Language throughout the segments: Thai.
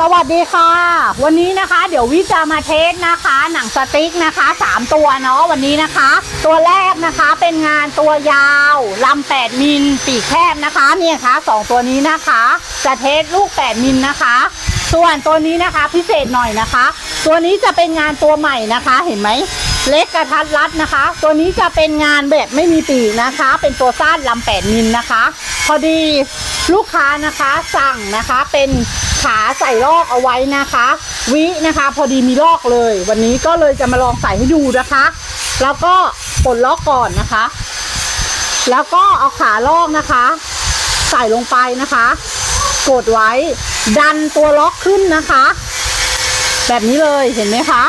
สวัสดีค่ะ วันนี้นะคะ เดี๋ยววิจะมาเทสนะคะ หนังสติ๊กนะคะสามตัวเนาะวันนี้นะคะ ตัวแรกนะคะเป็นงานตัวยาวลำ8มิลปีกแคบนะคะเนี่ยค่ะสองตัวนี้นะคะ จะเทสลูก 8 มิลนะคะ ส่วนตัวนี้นะคะพิเศษหน่อยนะคะ ตัวนี้จะเป็นงานตัวใหม่นะคะเห็นไหม เล็กกระทัดรัดนะคะ ตัวนี้จะเป็นงานแบบไม่มีปีกนะคะ เป็นตัวสั้นลำ8มิลนะคะ พอดีลูกค้านะคะสั่งนะคะเป็นขาใส่ลอกเอาไว้นะคะ วินะคะ พอดีมีลอกเลย วันนี้ก็เลยจะมาลองใส่ให้ดูนะคะ แล้วก็ปลดล็อกก่อนนะคะ แล้วก็เอาขาลอกนะคะ ใส่ลงไปนะคะ กดไว้ ดันตัวล็อกขึ้นนะคะ แบบนี้เลยเห็นไหมคะ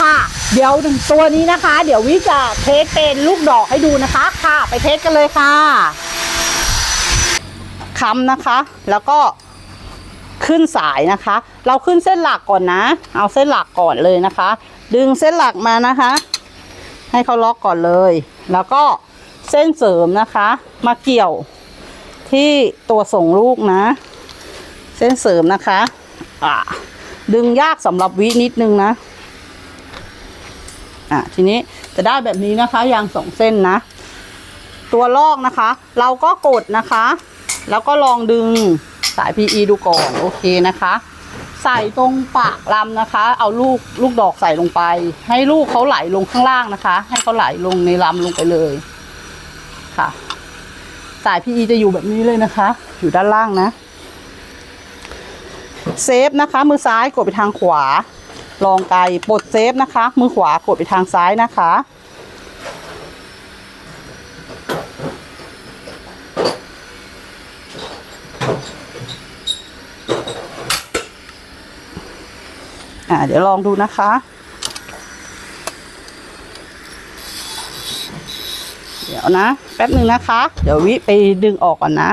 ค่ะ เดี๋ยวตัวนี้นะคะ เดี๋ยววิจะเทสเป็นลูกดอกให้ดูนะคะ ค่ะ ไปเทสกันเลยค่ะค้ำนะคะ แล้วก็ขึ้นสายนะคะ เราขึ้นเส้นหลักก่อนนะ เอาเส้นหลักก่อนเลยนะคะ ดึงเส้นหลักมานะคะ ให้เขาล็อกก่อนเลย แล้วก็เส้นเสริมนะคะ มาเกี่ยวที่ตัวส่งลูกนะ เส้นเสริมนะคะอ่าดึงยากสำหรับวินิดนึงนะ อะทีนี้จะได้แบบนี้นะคะยางสองเส้นนะ ตัวลอกนะคะ เราก็กดนะคะ แล้วก็ลองดึงสาย PE ดูก่อนโอเคนะคะ ใส่ตรงปากลำนะคะ เอาลูกลูกดอกใส่ลงไป ให้ลูกเขาไหลลงข้างล่างนะคะ ให้เขาไหลลงในลำลงไปเลยค่ะ สาย PE จะอยู่แบบนี้เลยนะคะ อยู่ด้านล่างนะเซฟนะคะมือซ้ายกดไปทางขวา ลองไกลปลดเซฟนะคะ มือขวากดไปทางซ้ายนะคะ อ่าเดี๋ยวลองดูนะคะเดี๋ยวนะ แป๊บหนึ่งนะคะ เดี๋ยววิไปดึงออกก่อนนะ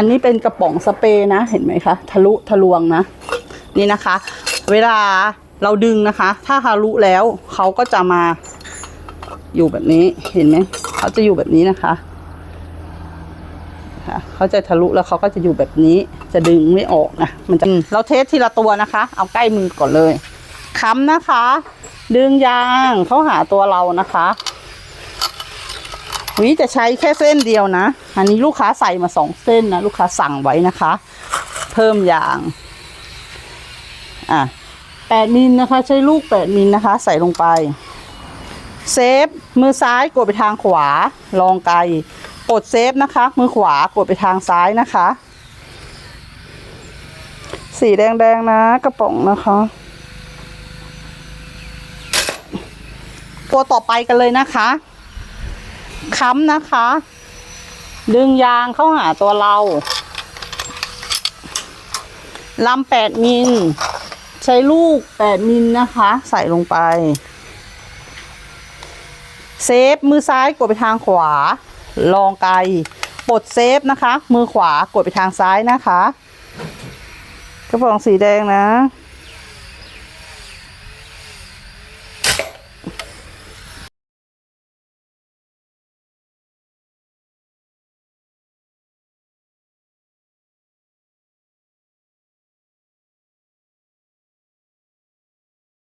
อันนี้เป็นกระป๋องสเปรย์นะ เห็นไหมคะ ทะลุทะลวงนะ นี่นะคะ เวลาเราดึงนะคะ ถ้าทะลุแล้วเขาก็จะมาอยู่แบบนี้ เห็นไหม เขาจะอยู่แบบนี้นะคะ เขาจะทะลุแล้วเขาก็จะอยู่แบบนี้ จะดึงไม่ออกนะ มันจะ เราเทสทีละตัวนะคะ เอาใกล้มือก่อนเลยค้ำนะคะ ดึงยางเข้าหาตัวเรานะคะ วิจะใช้แค่เส้นเดียวนะ อันนี้ลูกค้าใส่มาสองเส้นนะลูกค้าสั่งไว้นะคะ เพิ่มอย่างอะแปดมิลนะคะ ใช้ลูกแปดมิลนะคะ ใส่ลงไป เซฟ มือซ้ายกดไปทางขวา ลองไกลกดเซฟนะคะ มือขวากดไปทางซ้ายนะคะ สีแดงๆนะกระป๋องนะคะตัวต่อไปกันเลยนะคะ ค้ำนะคะ ดึงยางเข้าหาตัวเราลำแปดมิล ใช้ลูกแปดมิลนะคะ ใส่ลงไป เซฟมือซ้ายกดไปทางขวา ลองไกลปลดเซฟนะคะ มือขวากดไปทางซ้ายนะคะ กระป๋องสีแดงนะ